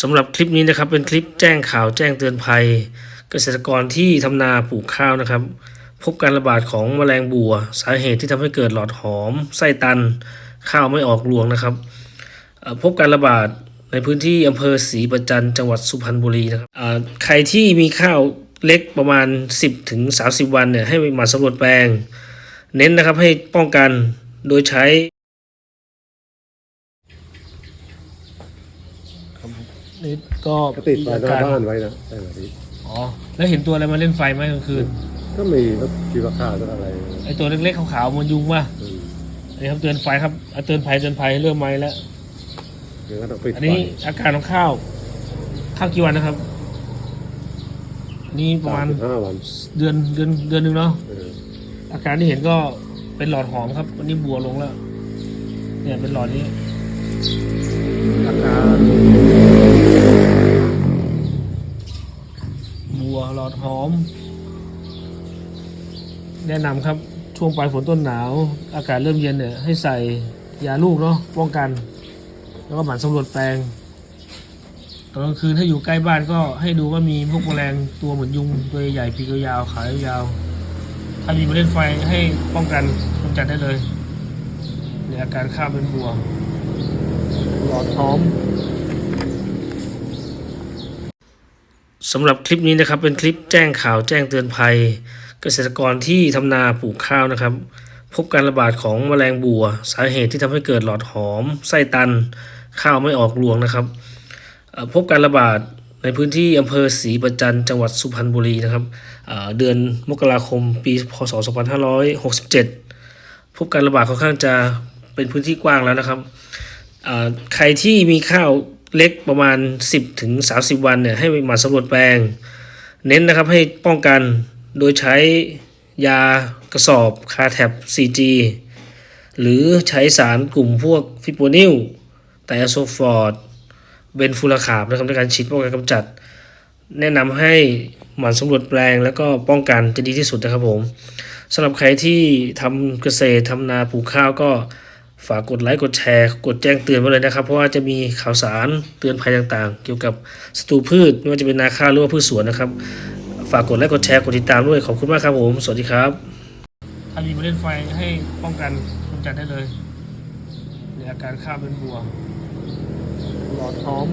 สำหรับคลิปนี้นะครับเป็นคลิปแจ้งข่าวแจ้งเตือนภัย เกษตรกรที่ทำนาปลูกข้าวนะครับ พบการระบาดของแมลงบัว สาเหตุที่ทำให้เกิดหลอดหอม ไส้ตัน ข้าวไม่ออกรวงนะครับ พบการระบาดในพื้นที่อำเภอศรีประจันจังหวัดสุพรรณบุรีนะครับใครที่มีข้าวเล็กประมาณ 10ถึง30วันเนี่ยให้หมาสำรวจแปลง เน้นนะครับให้ป้องกันโดยใช้ นี่ก็ก็ติดไฟมีหอาน้าการบ้านไว้นะใช่ไหมพี่อ๋อ แล้วเห็นตัวอะไรมาเล่นไฟไหมกลางคืน ก็มีก็คิดว่าฆ่าตัวอะไรไอตัวเล็กๆขาวๆมันยุงป่ะอืมอันนี้ครับเตือนไฟครับอะเตือนภัยเตือนภัยเริ่มไหมแล้ว เดี๋ยวก็ต้องปิดอันไฟนี้อาการของข้าว ข้าวกี่วันนะครับนี่ประมาณสสิบห้าวันเดือนเดือนเดือนหนึ่งเนาะ เอออาการที่เห็นก็เป็นหลอดหอมครับ วันนี้บัวลงแล้ว เนี่ยเป็นหลอดนี้ อาการบัวหลอดหอม แนะนำครับช่วงปลายฝนต้นหนาว อากาศเริ่มเย็นเนี่ยให้ใส่ยาลูกเนาะป้องกัน แล้วก็หมั่นสำรวจแปลงตอนกลางคืนถ้าอยู่ใกล้บ้านก็ให้ดูว่ามีพวกแมลงตัวเหมือนยุงตัวใหญ่ปีกยาวขายาว ถ้ามีเมล็ดไฟให้ป้องกันกำจัดได้เลยในอาการข้าวเป็นบัวหลอดหอมสำหรับคลิปนี้นะครับเป็นคลิปแจ้งข่าวแจ้งเตือนภัย เกษตรกรที่ทำนาปลูกข้าวนะครับ พบการระบาดของแมลงบัว สาเหตุที่ทำให้เกิดหลอดหอม ไส้ตัน ข้าวไม่ออกรวงนะครับ พบการระบาดในพื้นที่อำเภอศรีประจันจังหวัดสุพรรณบุรีนะครับ เดือนมกราคมปีพศ 2567 พบการระบาดค่อนข้างจะเป็นพื้นที่กว้างแล้วนะครับ ใครที่มีข้าวเล็กประมาณ 10ถึง30 วันเนี่ยให้มาสำรวจแปลง เน้นนะครับให้ป้องกัน โดยใช้ยากระสอบคาแท็บ 4G หรือใช้สารกลุ่มพวกฟิโปนิลไตอะโซฟอร์ดเบนฟูราคาบนะครับในการฉีดป้องกันกำจัด แนะนำให้หมั่นสำรวจแปลงแล้วก็ป้องกันจะดีที่สุดนะครับผมสำหรับใครที่ทำเกษตรทำนาปลูกข้าวก็ฝากกดไลค์กดแชร์ กดแจ้งเตือนไว้เลยนะครับ เพราะว่าจะมีข่าวสารเตือนภัยต่างๆ เกี่ยวกับศัตรูพืชไม่ว่าจะเป็นนาข้าวหรือว่าพืชสวนนะครับ ฝากกดไลค์กดแชร์กดติดตามด้วยขอบคุณมากครับผม สวัสดีครับ ถ้ามีเล่นไฟให้ป้องกันกำจัดได้เลยในอาการข้าวเป็นบัวหลอดท้อง